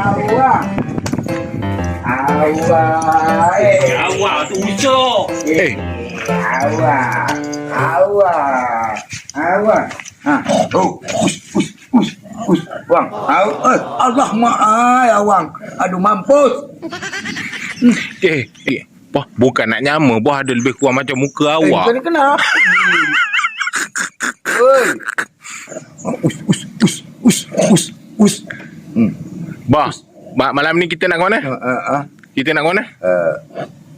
Awak. Awak. Eh. Awak tu ucok. Eh. Awak. Awak. Awak. Ha. Oh. Us, us, us, us. Wang. Aw, eh, Allah maaf, awang. Aduh, mampus. Eh, eh. Bah, bukan nak nyama, bah ada lebih kurang macam muka awak. Eh, kena? Oi. Us, us, us, us, us, us. Hmm. Bah, ma- malam ni kita nak ke mana? Uh, uh, uh. Kita nak ke mana? Uh,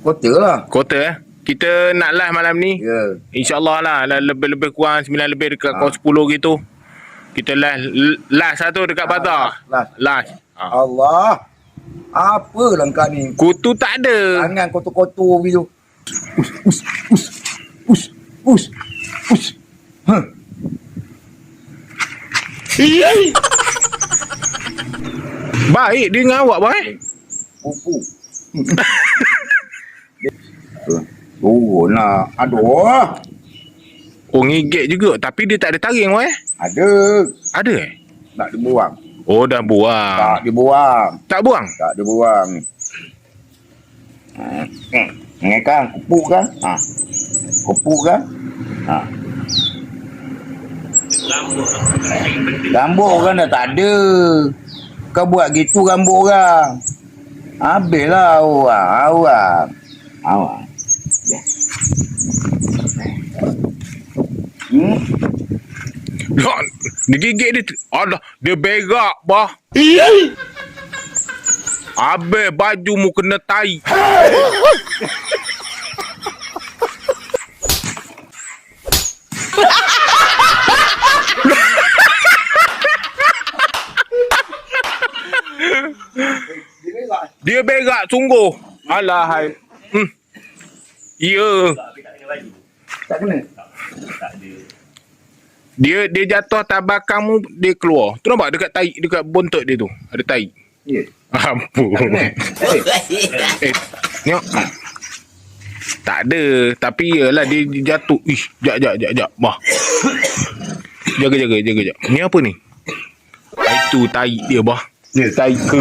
kota lah. Kota eh. Kita nak live malam ni. Ya. Yeah. InsyaAllah lah. lah, Lebih-lebih kurang 9 lebih dekat Ah. kau 10 gitu. Kita live last satu dekat Ah, Patah. last. Last. Ha. Allah. Apa lah kau ni? Kutu tak ada. Tangan kotor-kotor gitu. Us, us, us, us, us, us. Huh. Baik dia dengan awak, boy. Pupu. Oh, nak. Aduh. Oh, ngigit juga. Tapi dia tak ada taring, boy. Ada. Ada eh? Tak dibuang. Oh, dah buang. Tak dibuang. Tak buang? Tak dibuang. Ha. Ni kan, kupuk kan? Ha. Kupuk kan? Ha. Rambut orang dah tak ada. Kau buat gitu rambut orang. Habislah orang. Awak. Awak. Hmm? Dah, dia gigit dia. Alah, dia berak, bah. Habis baju mu kena tai. Dia berak sungguh. Alah, hai. Hmm. Ya. Tak kena? Dia dia jatuh atas belakang mu, dia keluar. Tu nampak dekat tai, dekat bontot dia tu. Ada tai. Ya. Ampun. Tak? Eh, Eh, tengok. Tak ada. Tapi yalah dia dia jatuh. Ish, jap, jap, jap, jap. Bah. Jaga, jaga, jaga, jap. Ni apa ni? Itu tai dia, bah. Dia tai ke.